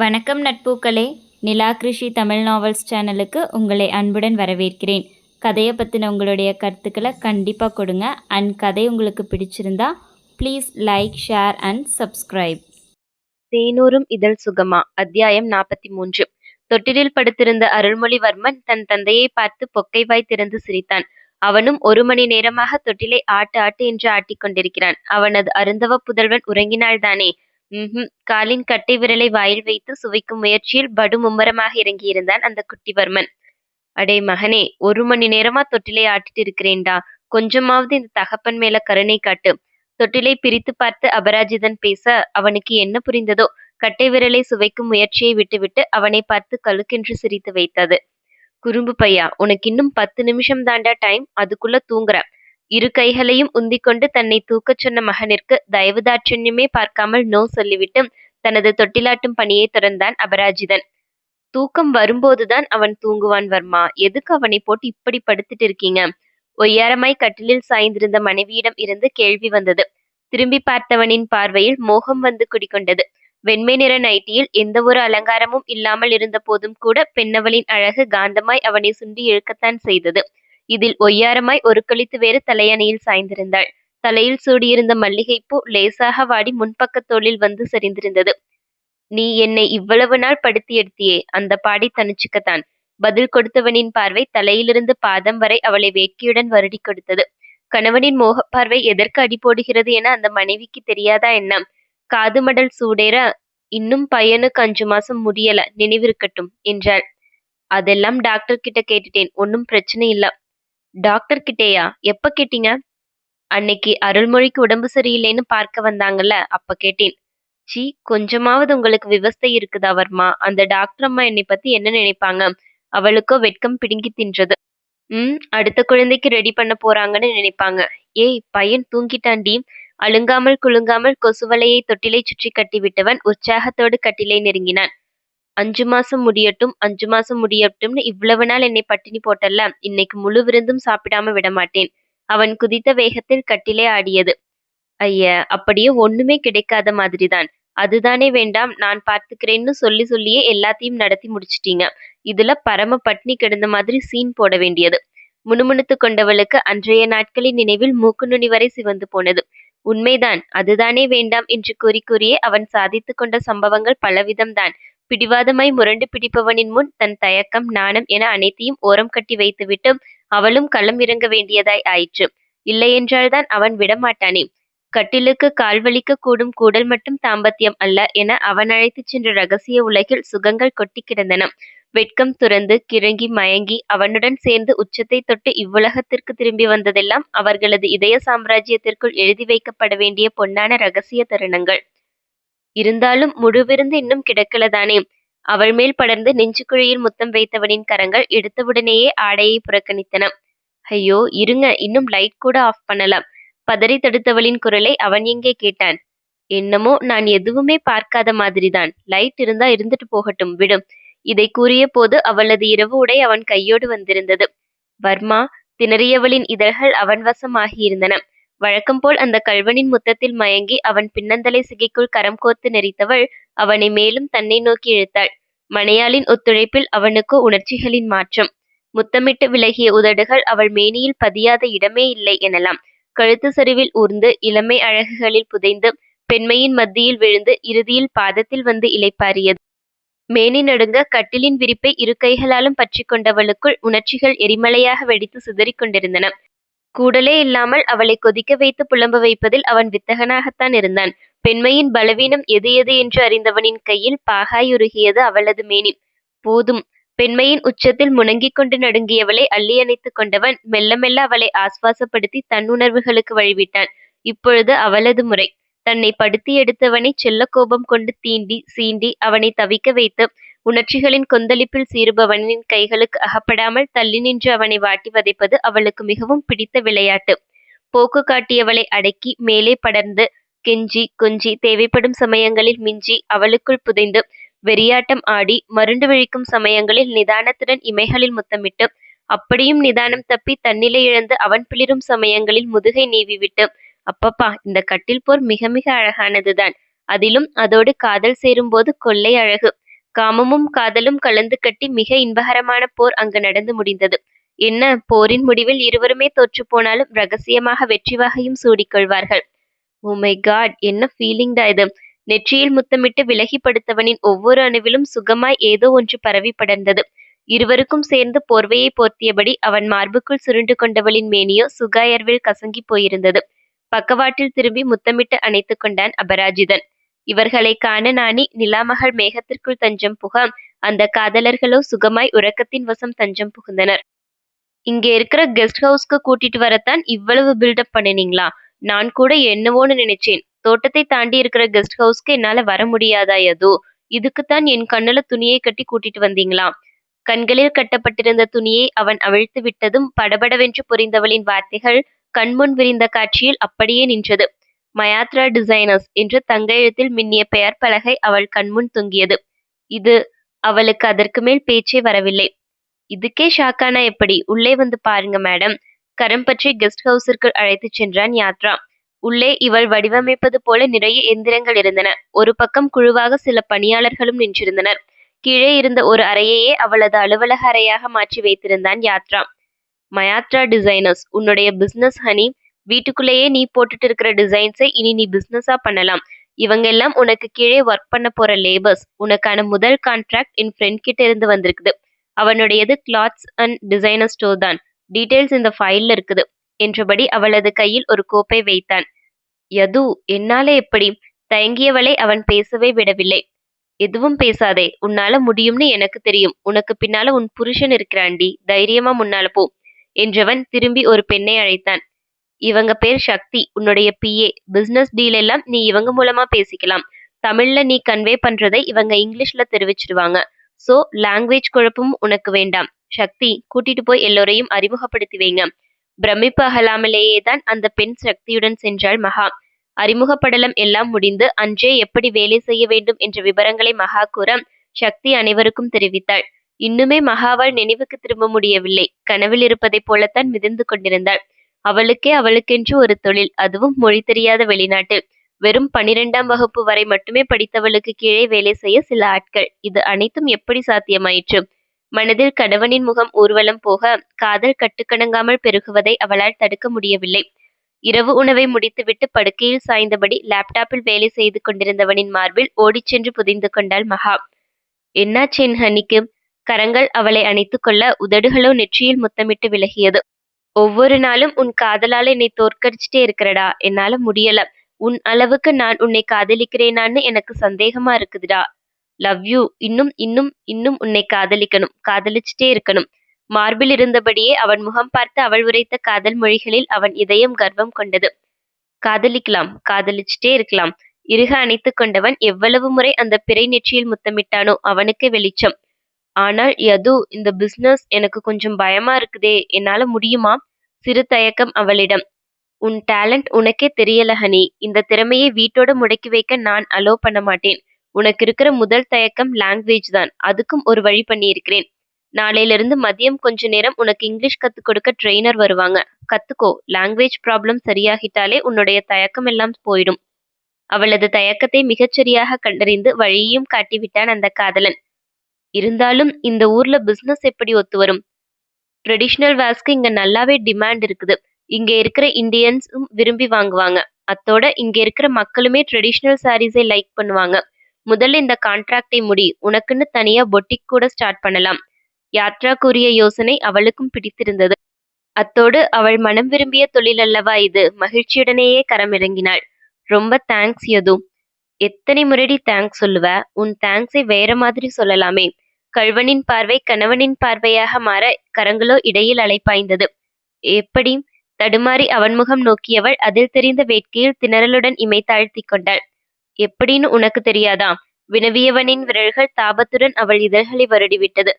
வணக்கம் நட்பூக்களே. நிலா கிருஷி தமிழ் நாவல்ஸ் சேனலுக்கு உங்களை அன்புடன் வரவேற்கிறேன். கதையை பற்றின உங்களுடைய கருத்துக்களை கண்டிப்பாக கொடுங்க. அண்ட் கதை உங்களுக்கு பிடிச்சிருந்தா please like share and subscribe தேனூரும் இதழ் சுகமா அத்தியாயம் நாற்பத்தி மூன்று. தொட்டிலில் படுத்திருந்த அருள்மொழிவர்மன் தன் தந்தையை பார்த்து பொக்கை வாய் திறந்து சிரித்தான். அவனும் ஒரு மணி நேரமாக தொட்டிலை ஆட்டு ஆட்டு என்று ஆட்டிக் கொண்டிருக்கிறான் அவனது அருந்தவ புதல்வன் உறங்கினால்தானே ம்ஹும். காலின் கட்டை விரலை வாயில் வைத்து சுவைக்கும் முயற்சியில் படு மும்மரமாக இறங்கியிருந்தான் அந்த குட்டிவர்மன். அடே மகனே ஒரு மணி நேரமா தொட்டிலை ஆட்டிட்டு இருக்கிறேன்டா. கொஞ்சமாவது இந்த தகப்பன் மேல கருணை காட்டு. தொட்டிலை பிரித்து பார்த்து அபராஜிதன் பேச அவனுக்கு என்ன புரிந்ததோ? கட்டை விரலை சுவைக்கும் முயற்சியை விட்டுவிட்டு அவனை பார்த்து கழுக்கென்று சிரித்து வைத்தது. குறும்பு பையா உனக்கு இன்னும் பத்து நிமிஷம் தாண்டா டைம் அதுக்குள்ள தூங்குற. இரு கைகளையும் உந்திக்கொண்டு தன்னை தூக்கச் சொன்ன மகனிற்கு தயவுதாட்சண்யமே பார்க்காமல் நோ சொல்லிவிட்டு தனது தொட்டிலாட்டும் பணியை தொடர்ந்தான் அபராஜிதன். தூக்கம் வரும்போதுதான் அவன் தூங்குவான் வர்மா. எதுக்கு அவனை போட்டு இப்படி படுத்துட்டு இருக்கீங்க? ஒய்யாரமாய் கட்டிலில் சாய்ந்திருந்த மனைவியிடம் இருந்து கேள்வி வந்தது. திரும்பி பார்த்தவனின் பார்வையில் மோகம் வந்து குடிகொண்டது. வெண்மை நிற நைட்டியில் எந்த ஒரு அலங்காரமும் இல்லாமல் இருந்த போதும் கூட பெண்ணவளின் அழகு காந்தமாய் அவனை சுண்டி இழுக்கத்தான் செய்தது. இதில் ஒய்யாரமாய் ஒரு கழித்து வேறு தலையணையில் சாய்ந்திருந்தாள். தலையில் சூடியிருந்த மல்லிகைப்பூ லேசாக வாடி முன்பக்கத் தோளில் வந்து சரிந்திருந்தது. நீ என்னை இவ்வளவு நாள் படுத்தி எடுத்தியே அந்த பாடி தனிச்சுக்கத்தான் பதில் கொடுத்தவனின் பார்வை தலையிலிருந்து பாதம் வரை அவளை வேட்கையுடன் வருடி கொடுத்தது. கணவனின் மோகப் பார்வை எதற்கு அடி போடுகிறது என அந்த மனைவிக்கு தெரியாதா என்ன காது மடல் சூடேற இன்னும் பையனுக்கு அஞ்சு மாசம் முடியல நினைவிருக்கட்டும் என்றாள். அதெல்லாம் டாக்டர் கிட்ட கேட்டுட்டேன் ஒன்னும் பிரச்சனை இல்ல. டாக்டர் கிட்டேயா? எப்ப கேட்டீங்க? அன்னைக்கு அருள்மொழிக்கு உடம்பு சரியில்லைன்னு பார்க்க வந்தாங்கல்ல அப்ப கேட்டேன். சி கொஞ்சமாவது உங்களுக்கு விவஸ்தை இருக்குதா வர்மா? அந்த டாக்டர் அம்மா என்னை பத்தி என்ன நினைப்பாங்க? அவளுக்கோ வெட்கம் பிடுங்கி தின்றது. ம் அடுத்த குழந்தைக்கு ரெடி பண்ண போறாங்கன்னு நினைப்பாங்க. ஏய் பையன் தூங்கிட்டாண்டி அழுங்காமல் குலுங்காமல் கொசுவலையை தொட்டிலை சுற்றி கட்டிவிட்டவன் உற்சாகத்தோடு கட்டிலை நெருங்கினான். அஞ்சு மாசம் முடியட்டும் அஞ்சு மாசம் முடியட்டும்னு இவ்வளவு நாள் என்னை பட்டினி போட்டல்ல. இன்னைக்கு முழு விருந்தும் சாப்பிடாம விடமாட்டேன். அவன் குதித்த வேகத்தில் கட்டிலே ஆடியது. ஐய அப்படியே ஒண்ணுமே கிடைக்காத மாதிரிதான். அதுதானே வேண்டாம் நான் பார்த்துக்கிறேன்னு சொல்லி சொல்லியே எல்லாத்தையும் நடத்தி முடிச்சிட்டீங்க. இதுல பரம பட்னி கிடந்த மாதிரி சீன் போட வேண்டியது. முணுமுணுத்து கொண்டவளுக்கு அன்றைய நாட்களின் நினைவில் மூக்கு நுனி வரை சிவந்து போனது. உண்மைதான் அதுதானே வேண்டாம் என்று கூறி கூறியே அவன் சாதித்து கொண்ட சம்பவங்கள் பலவிதம்தான். பிடிவாதமாய் முரண்டு பிடிப்பவனின் முன் தன் தயக்கம் நாணம் என அனைத்தையும் ஓரம் கட்டி வைத்துவிட்டு அவளும் களம் இறங்க வேண்டியதாய் ஆயிற்று. இல்லையென்றால்தான் அவன் விடமாட்டானே. கட்டிலுக்கு கால்வலிக்க கூடும் கூடல் மட்டும் தாம்பத்தியம் அல்ல என அவன் அழைத்துச் சென்ற ரகசிய உலகில் சுகங்கள் கொட்டி கிடந்தன. வெட்கம் துறந்து கிறங்கி மயங்கி அவனுடன் சேர்ந்து உச்சத்தை தொட்டு இவ்வுலகத்திற்கு திரும்பி வந்ததெல்லாம் அவர்களது இதய சாம்ராஜ்யத்திற்குள் எழுதி வைக்கப்பட வேண்டிய பொன்னான ரகசிய தருணங்கள். இருந்தாலும் முழுவிருந்து இன்னும் கிடக்கலதானே? அவள் மேல் படர்ந்து நெஞ்சுக்குழியில் முத்தம் வைத்தவனின் கரங்கள் எடுத்தவுடனேயே ஆடையை புறக்கணித்தன. ஐயோ இருங்க இன்னும் லைட் கூட ஆஃப் பண்ணலாம். பதறி தடுத்தவளின் குரலை அவன் எங்கே கேட்டான்? என்னமோ நான் எதுவுமே பார்க்காத மாதிரிதான். லைட் இருந்தா இருந்துட்டு போகட்டும் விடும். இதை கூறிய போது அவளது இரவு உடை அவன் கையோடு வந்திருந்தது. வர்மா திணறியவளின் இதழ்கள் அவன் வசம் வழக்கம்போல் அந்த கல்வனின் முத்தத்தில் மயங்கி அவன் பின்னந்தலை சிகைக்குள் கரம் கோர்த்து நெறித்தவள் அவனை மேலும் தன்னை நோக்கி இழுத்தாள். மணையாளின் ஒத்துழைப்பில் அவனுக்கு உணர்ச்சிகளின் மாற்றம். முத்தமிட்டு விலகிய உதடுகள் அவள் மேனியில் பதியாத இடமே இல்லை எனலாம். கழுத்து சரிவில் ஊர்ந்து இளமை அழகுகளில் புதைந்து பெண்மையின் மத்தியில் விழுந்து இறுதியில் பாதத்தில் வந்து இலைப்பாரியது மேனி நடுங்க கட்டிலின் விரிப்பை இரு கைகளாலும் பற்றி கொண்டவளுக்குள் உணர்ச்சிகள் எரிமலையாக வெடித்து சிதறிக் கொண்டிருந்தன. கூடலே இல்லாமல் அவளை கொதிக்க வைத்து புலம்ப வைப்பதில் அவன் வித்தகனாகத்தான் இருந்தான். பெண்மையின் பலவீனம் எது எது என்று அறிந்தவனின் கையில் பாகாயுருகியது அவளது மேனி போதும். பெண்மையின் உச்சத்தில் முணங்கிக் கொண்டு நடுங்கியவளை அள்ளி அணைத்துக் கொண்டவன் மெல்ல மெல்ல அவளை ஆஸ்வாசப்படுத்தி தன் உணர்வுகளுக்கு வழிவிட்டான். இப்பொழுது அவளது முறை. தன்னை படுத்தி எடுத்தவனை செல்ல கோபம் கொண்டு தீண்டி சீண்டி அவனை தவிக்க வைத்து உணர்ச்சிகளின் கொந்தளிப்பில் சீறுபவனின் கைகளுக்கு அகப்படாமல் தள்ளி நின்று அவனை வாட்டி வதைப்பது அவளுக்கு மிகவும் பிடித்த விளையாட்டு. போக்கு காட்டியவளை அடக்கி மேலே படர்ந்து கெஞ்சி கொஞ்சி தேவைப்படும் சமயங்களில் மிஞ்சி அவளுக்குள் புதைந்து வெறியாட்டம் ஆடி மருண்டு விழிக்கும் சமயங்களில் நிதானத்துடன் இமைகளில் முத்தமிட்டு அப்படியும் நிதானம் தப்பி தன்னிலை இழந்து அவன் பிளிரும் சமயங்களில் முதுகை நீவிவிட்டு அப்பப்பா இந்த கட்டில் போர் மிக மிக அழகானதுதான். அதிலும் அதோடு காதல் சேரும்போது கொள்ளை அழகு. காமமும் காதலும் கலந்து கட்டி மிக இன்பகரமான போர் அங்கு நடந்து முடிந்தது. என்ன? போரின் முடிவில் இருவருமே தோற்று போனாலும் ரகசியமாக வெற்றி வாகையும் சூடிக்கொள்வார்கள் கொள்வார்கள். Oh மை காட் என்ன ஃபீலிங்டா இது. நெற்றியில் முத்தமிட்டு விலகி படுத்தவனின் ஒவ்வொரு அணுவிலும் சுகமாய் ஏதோ ஒன்று பரவி படர்ந்தது. இருவருக்கும் சேர்ந்து போர்வையை போர்த்தியபடி அவன் மார்புக்குள் சுருண்டு கொண்டவளின் மேனியோ சுகாயர்வில் கசங்கி போயிருந்தது. பக்கவாட்டில் திரும்பி முத்தமிட்டு அணைத்துக் கொண்டான் அபராஜிதன். இவர்களை காண நாணி நிலாமகள் மேகத்திற்குள் தஞ்சம் புக அந்த காதலர்களோ சுகமாய் உறக்கத்தின் வசம் தஞ்சம் புகுந்தனர். இங்க இருக்கிற கெஸ்ட் ஹவுஸ்க்கு கூட்டிட்டு வரத்தான் இவ்வளவு பில்டப் பண்ணினீங்களா? நான் கூட என்னவோன்னு நினைச்சேன். தோட்டத்தை தாண்டி இருக்கிற கெஸ்ட் ஹவுஸ்க்கு என்னால வர முடியாதா யது? இதுக்குத்தான் என் கண்ணுல துணியை கட்டி கூட்டிட்டு வந்தீங்களா? கண்களில் கட்டப்பட்டிருந்த துணியை அவன் அவிழ்த்து விட்டதும் படபடவென்று புரிந்தவளின் வார்த்தைகள் கண்முன் விரிந்த காட்சியில் அப்படியே நின்றது. மயாத்ரா டிசைனர்ஸ் என்று தங்கெழுத்தில் மின்னிய பெயர் பலகை அவள் கண்முன் தொங்கியது. இது அவளுக்கு அதற்கு மேல் பேச்சே வரவில்லை. இதுக்கே ஷாக்கானா எப்படி? உள்ளே வந்து பாருங்க மேடம் கரம் பற்றி கெஸ்ட் ஹவுஸிற்கு அழைத்துச் சென்றான் யாத்ரா. உள்ளே இவள் வடிவமைப்பது போல நிறைய எந்திரங்கள் இருந்தன. ஒரு பக்கம் குழுவாக சில பணியாளர்களும் நின்றிருந்தனர். கீழே இருந்த ஒரு அறையையே அவளது அலுவலக அறையாக மாற்றி வைத்திருந்தான் யாத்ரா. மயாத்ரா டிசைனர்ஸ் உன்னுடைய பிசினஸ் ஹனி வீட்டுக்குள்ளேயே நீ போட்டுட்டு இருக்கிற டிசைன்ஸை இனி நீ பிஸ்னஸா பண்ணலாம். இவங்க எல்லாம் உனக்கு கீழே ஒர்க் பண்ண போற லேபர்ஸ் உனக்கான முதல் கான்ட்ராக்ட் என் ஃப்ரெண்ட் கிட்ட இருந்து வந்திருக்குது. அவனுடையது கிளாத்ஸ் அண்ட் டிசைனர் ஸ்டோர் தான். டீடைல்ஸ் இந்த ஃபைல்ல இருக்குது. என்றபடி அவளது கையில் ஒரு கோப்பை வைத்தான். யது என்னால எப்படி? தயங்கியவளை அவன் பேசவே விடவில்லை. எதுவும் பேசாதே. உன்னால முடியும்னு எனக்கு தெரியும். உனக்கு பின்னால உன் புருஷன் இருக்கிறாண்டி. தைரியமா முன்னால போ. என்றவன் திரும்பி ஒரு பெண்ணை அழைத்தான். இவங்க பேர் சக்தி உன்னுடைய பிஏ பிசினஸ் டீல் எல்லாம் நீ இவங்க மூலமா பேசிக்கலாம். தமிழ்ல நீ கன்வே பண்றதை இவங்க இங்கிலீஷ்ல தெரிவிச்சிடுவாங்க சோ லாங்குவேஜ் குழப்பமும் உனக்கு வேண்டாம். சக்தி கூட்டிட்டு போய் எல்லோரையும் அறிமுகப்படுத்தி வைங்க. பிரமிப்பு அகலாமலேயே தான் அந்த பெண் சக்தியுடன் சென்றாள் மகா. அறிமுகப்படலம் எல்லாம் முடிந்து அன்றே எப்படி வேலை செய்ய வேண்டும் என்ற விவரங்களை மகா கூற சக்தி அனைவருக்கும் தெரிவித்தாள். இன்னுமே மகாவால் நினைவுக்கு திரும்ப முடியவில்லை. கனவில் இருப்பதைப் போலத்தான் மிதந்து கொண்டிருந்தாள். அவளுக்கே அவளுக்கென்று ஒரு தொழில் அதுவும் மொழி தெரியாத வெளிநாட்டில். வெறும் பனிரெண்டாம் வகுப்பு வரை மட்டுமே படித்தவளுக்கு கீழே வேலை செய்ய சில ஆட்கள். இது அனைத்தும் எப்படி சாத்தியமாயிற்று? மனதில் கணவனின் முகம் ஊர்வலம் போக காதல் கட்டுக்கணங்காமல் பெருகுவதை அவளால் தடுக்க முடியவில்லை. இரவு உணவை முடித்துவிட்டு படுக்கையில் சாய்ந்தபடி லேப்டாப்பில் வேலை செய்து கொண்டிருந்தவனின் மார்பில் ஓடிச் சென்று கொண்டாள் மகா. என்னாச்சேன் ஹனிக்கு கரங்கள் அவளை அணைத்துக் கொள்ள உதடுகளோ நெற்றியில் முத்தமிட்டு விலகியது. ஒவ்வொரு நாளும் உன் காதலால என்னை தோற்கடிச்சிட்டே இருக்கிறடா. என்னால முடியல. உன் அளவுக்கு நான் உன்னை காதலிக்கிறேனான்னு எனக்கு சந்தேகமா இருக்குதுடா. லவ் யூ இன்னும் இன்னும் இன்னும் உன்னை காதலிக்கணும். காதலிச்சுட்டே இருக்கணும். மார்பில் இருந்தபடியே அவன் முகம் பார்த்து அவள் உரைத்த காதல் மொழிகளில் அவன் இதயம் கர்வம் கொண்டது. காதலிக்கலாம். காதலிச்சுட்டே இருக்கலாம். இறுக அணைத்துக் கொண்டவன் எவ்வளவு முறை அந்த பிறை நெற்றியில் முத்தமிட்டானோ அவனுக்கு வெளிச்சம். ஆனால் யது இந்த பிசினஸ் எனக்கு கொஞ்சம் பயமா இருக்குதே என்னால முடியுமா? சிறு தயக்கம் அவளிடம். உன் டேலண்ட் உனக்கே தெரியல ஹனி இந்த திறமையை வீட்டோட முடக்கி வைக்க நான் அலோ பண்ண மாட்டேன். உனக்கு இருக்கிற முதல் தயக்கம் லாங்குவேஜ் தான். அதுக்கும் ஒரு வழி பண்ணியிருக்கிறேன். நாளையிலிருந்து மதியம் கொஞ்ச நேரம் உனக்கு இங்கிலீஷ் கத்துக் கொடுக்க ட்ரெயினர் வருவாங்க. கத்துக்கோ. லாங்குவேஜ் ப்ராப்ளம் சரியாகிட்டாலே உன்னுடைய தயக்கம் எல்லாம் போயிடும். அவளது தயக்கத்தை மிகச்சரியாக கண்டறிந்து வழியையும் காட்டிவிட்டான் அந்த காதலன். இருந்தாலும் இந்த ஊர்ல பிசினஸ் எப்படி ஒத்து வரும் ட்ரெடிஷ்னல் வேர்ஸ்க்கு இங்க நல்லாவே டிமாண்ட் இருக்குது. இங்க இருக்கிற இந்தியன்ஸும் விரும்பி வாங்குவாங்க. அத்தோட இங்க இருக்கிற மக்களுமே ட்ரெடிஷ்னல் சாரீஸை லைக் பண்ணுவாங்க. முதல்ல இந்த கான்ட்ராக்டை முடி. உனக்குன்னு தனியா பொட்டிக் கூட ஸ்டார்ட் பண்ணலாம். யாத்ரா கூறிய யோசனை அவளுக்கும் பிடித்திருந்தது. அத்தோடு அவள் மனம் விரும்பிய தொழில் அல்லவா இது? மகிழ்ச்சியுடனேயே கரமிறங்கினாள். ரொம்ப தேங்க்ஸ் யது. எத்தனை முறைடி தேங்க்ஸ் சொல்லுவ? உன் தேங்க்ஸை வேற மாதிரி சொல்லலாமே. கள்வனின் பார்வை கணவனின் பார்வையாக மாற கரங்களோ இடையில் அலைப்பாய்ந்தது. எப்படி? தடுமாறி அவன் முகம் நோக்கியவள் அதில் தெரிந்த வேட்கையில் திணறலுடன் இமை தாழ்த்திக் கொண்டாள். எப்படின்னு உனக்கு தெரியாதா? வினவியவனின் விரல்கள் தாபத்துடன் அவள் இதழ்களை வருடிவிட்டது.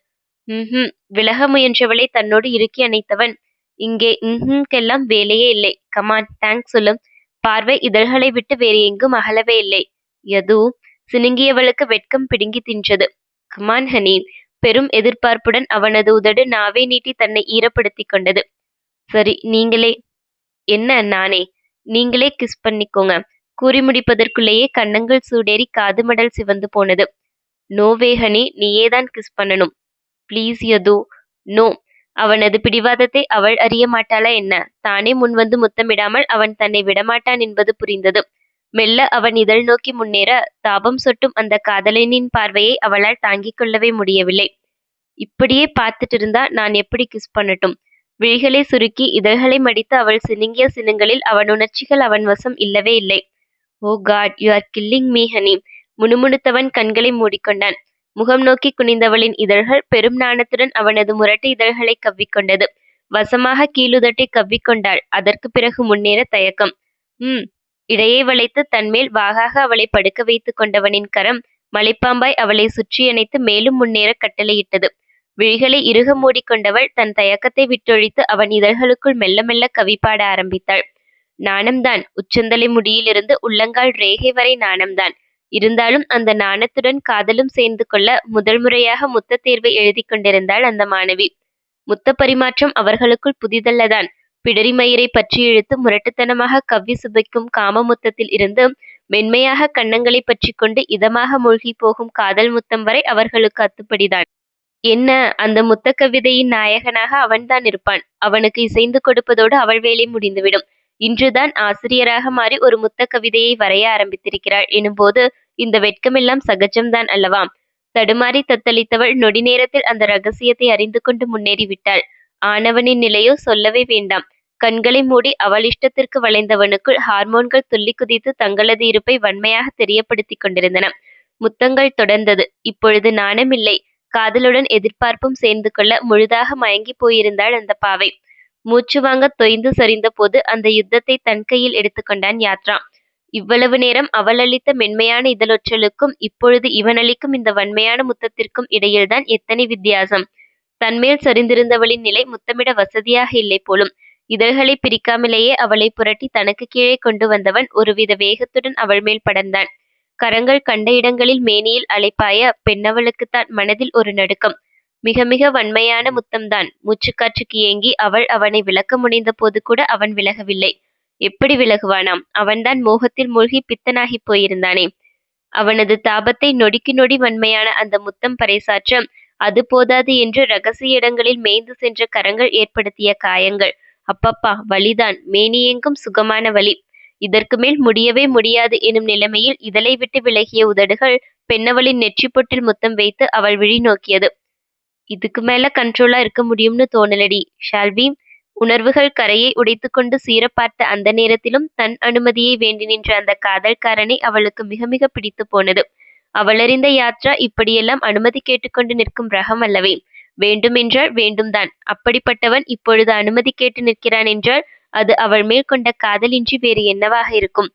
ம்ஹும் விலக முயன்றவளை தன்னோடு இறுக்கி அணைத்தவன். இங்கே ம்ஹும்க்கெல்லாம் வேலையே இல்லை. கமான் தேங்க்ஸ் சொல்லும். பார்வை இதழ்களை விட்டு வேறு எங்கும் அகலவே இல்லை. யது சினுங்கியவளுக்கு வெட்கம் பிடுங்கி தின்றது. கமான் ஹனி பெரும் எதிர்பார்ப்புடன் அவனது உதடு நாவை நீட்டி தன்னை ஈரப்படுத்திக் கொண்டது. சரி நீங்களே. என்ன நானே? நீங்களே கிஸ் பண்ணிக்கோங்க. கூறி முடிப்பதற்குள்ளேயே கன்னங்கள் சூடேறி காது மடல் சிவந்து போனது. நோ ஹனி நீயேதான் கிஸ் பண்ணணும். ப்ளீஸ் யது. நோ. அவனது பிடிவாதத்தை அவள் அறிய மாட்டாளா என்ன? தானே முன்வந்து முத்தமிடாமல் அவன் தன்னை விடமாட்டான் என்பது புரிந்தது. மெல்ல அவன் இதழ் நோக்கி முன்னேற தாபம் சொட்டும் அந்த காதலனின் பார்வையை அவளால் தாங்கிக் கொள்ளவே முடியவில்லை. இப்படியே பார்த்துட்டு இருந்தா நான் எப்படி கிஸ் பண்ணட்டும்? விழிகளை சுருக்கி இதழ்களை மடித்து அவள் சினுங்கிய சினுங்களில் அவன் உணர்ச்சிகள் அவன் வசம் இல்லவே இல்லை. ஓ god you are killing me honey. முணுமுணுத்தவன் கண்களை மூடிக்கொண்டான். முகம் நோக்கி குனிந்தவளின் இதழ்கள் பெரும் நாணத்துடன் அவனது முரட்டு இதழ்களை கவ்விக்கொண்டது. வசமாக கீழுதட்டை கவ்விக்கொண்டாள். அதற்கு பிறகு முன்னேற தயக்கம். ம் இடையே வளைத்து தன்மேல் வாகாக அவளை படுக்க வைத்துக் கொண்டவனின் கரம் மலைப்பாம்பாய் அவளை சுற்றி அணைத்து மேலும் முன்னேற கட்டளையிட்டது. விழிகளை இறுக மூடிக்கொண்டவள் தன் தயக்கத்தை விட்டொழித்து அவன் இதழ்களுக்குள் மெல்ல மெல்ல கவிப்பாட ஆரம்பித்தாள். நாணம்தான் உச்சந்தலை முடியிலிருந்து உள்ளங்கால் ரேகை வரை நாணம்தான். இருந்தாலும் அந்த நாணத்துடன் காதலும் சேர்ந்து கொள்ள முதல் முறையாக முத்த தேர்வை எழுதி கொண்டிருந்தாள் அந்த மாணவி. முத்த பரிமாற்றம் அவர்களுக்குள் புதிதல்லதான். பிடரிமயிரை பற்றி இழுத்து முரட்டுத்தனமாக கவ்வி சுபைக்கும் காம முத்தத்தில் இருந்து மென்மையாக கன்னங்களை பற்றி கொண்டு இதமாக மூழ்கி போகும் காதல் முத்தம் வரை அவர்களுக்கு அத்துப்படிதான். என்ன அந்த முத்த கவிதையின் நாயகனாக அவன்தான் இருப்பான். அவனுக்கு இசைந்து கொடுப்பதோடு அவள் வேலை முடிந்துவிடும். இன்றுதான் ஆசிரியராக மாறி ஒரு முத்த கவிதையை வரைய ஆரம்பித்திருக்கிறாள். எனும்போது இந்த வெட்கமெல்லாம் சகஜம்தான் அல்லவா? தடுமாறி தத்தளித்தவள் நொடி நேரத்தில் அந்த ரகசியத்தை அறிந்து கொண்டு முன்னேறி விட்டாள் ஆனவனின் நிலையோ சொல்லவே வேண்டாம். கண்களை மூடி அவள் இஷ்டத்திற்கு வளைந்தவனுக்குள் ஹார்மோன்கள் துள்ளி குதித்து தங்களது இருப்பை வன்மையாக தெரியப்படுத்திக் கொண்டிருந்தன. முத்தங்கள் தொடர்ந்தது. இப்பொழுது நாணமில்லை காதலுடன் எதிர்பார்ப்பும் சேர்ந்து கொள்ள முழுதாக மயங்கி போயிருந்தாள் அந்த பாவை. மூச்சு வாங்க தொய்ந்து சரிந்த போது அந்த யுத்தத்தை தன் கையில் எடுத்துக்கொண்டான் யாத்ரா. இவ்வளவு நேரம் அவள் அளித்த மென்மையான இதழொற்றலுக்கும் இப்பொழுது இவன் அளிக்கும் இந்த வன்மையான முத்தத்திற்கும் இடையில்தான் எத்தனை வித்தியாசம். தன்மேல் சரிந்திருந்தவளின் நிலை முத்தமிட வசதியாக இல்லை போலும். இதழ்களை பிரிக்காமலேயே அவளை புரட்டி தனக்கு கீழே கொண்டு வந்தவன் ஒருவித வேகத்துடன் அவள் மேல் படர்ந்தான் கரங்கள் கண்ட இடங்களில் மேனியில் அலைப்பாய பெண்ணவளுக்குத்தான் மனதில் ஒரு நடுக்கம். மிக மிக வன்மையான முத்தம்தான். மூச்சுக்காற்றுக்கு ஏங்கி அவள் அவனை விளக்க முனைந்த போது கூட அவன் விலகவில்லை. எப்படி விலகுவானாம்? அவன்தான் மோகத்தில் மூழ்கி பித்தனாகி போயிருந்தானே. அவனது தாபத்தை நொடிக்கு நொடி வன்மையான அந்த முத்தம் பறைசாற்ற அது போதாது என்று ரகசிய இடங்களில் மேய்ந்து சென்ற கரங்கள் ஏற்படுத்திய காயங்கள். அப்பப்பா வலிதான். மேனியெங்கும் சுகமான வலி. இதற்கு மேல் முடியவே முடியாது எனும் நிலைமையில் இதழை விட்டு விலகிய உதடுகள் பெண்ணவளின் நெற்றி பொட்டில் முத்தம் வைத்து அவள் விழி நோக்கியது. இதுக்கு மேல கண்ட்ரோலா இருக்க முடியும்னு தோணலடி ஷால்வி. உணர்வுகள் கரையை உடைத்துக்கொண்டு சீர பார்த்த அந்த நேரத்திலும் தன் அனுமதியை வேண்டி நின்ற அந்த காதல்காரனை அவளுக்கு மிக மிக பிடித்து போனது. அவளறிந்த யாத்ரா இப்படியெல்லாம் அனுமதி கேட்டுக்கொண்டு நிற்கும் ரகம் அல்லவே. வேண்டுமென்றால் வேண்டும்தான். அப்படிப்பட்டவன் இப்பொழுது அனுமதி கேட்டு நிற்கிறான் என்றால் அது அவள் மேல் கொண்ட காதலின்றி வேறு என்னவாக இருக்கும்?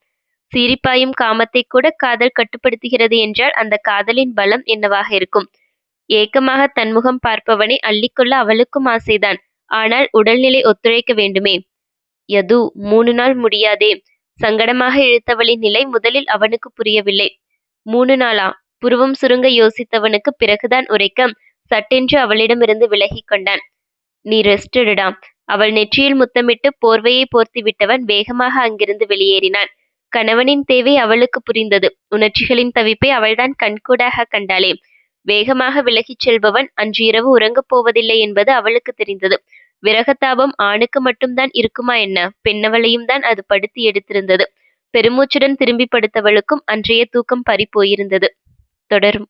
சிரிப்பாயும் காமத்தை கூட காதல் கட்டுப்படுத்துகிறது என்றால் அந்த காதலின் பலம் என்னவாக இருக்கும்? ஏக்கமாக தன்முகம் பார்ப்பவனை அள்ளிக்கொள்ள அவளுக்கும் ஆசைதான். ஆனால் உடல்நிலை ஒத்துழைக்க வேண்டுமே? யது மூணு நாள் முடியாதே. சங்கடமாக இழுத்தவளின் நிலை முதலில் அவனுக்கு புரியவில்லை. மூணு நாளா? புருவம் சுருங்க யோசித்தவனுக்கு பிறகுதான் உரைக்க சட்டென்று அவளிடமிருந்து விலகிக் கொண்டான். நீ ரெஸ்ட் எடுடாம் அவள் நெற்றியில் முத்தமிட்டு போர்வையை போர்த்தி விட்டவன் வேகமாக அங்கிருந்து வெளியேறினான். கணவனின் தேவை அவளுக்கு புரிந்தது. உணர்ச்சிகளின் தவிப்பை அவள்தான் கண்கூடாக கண்டாளே. வேகமாக விலகிச் செல்பவன் அன்று இரவு உறங்கப் போவதில்லை என்பது அவளுக்கு தெரிந்தது. விரகத்தாபம் ஆணுக்கு மட்டும்தான் இருக்குமா என்ன? பெண்ணவளையும் தான் அது படுத்தி எடுத்திருந்தது. பெருமூச்சுடன் திரும்பி படுத்தவளுக்கும் அன்றைய தூக்கம் பறி போயிருந்தது தொடரும்.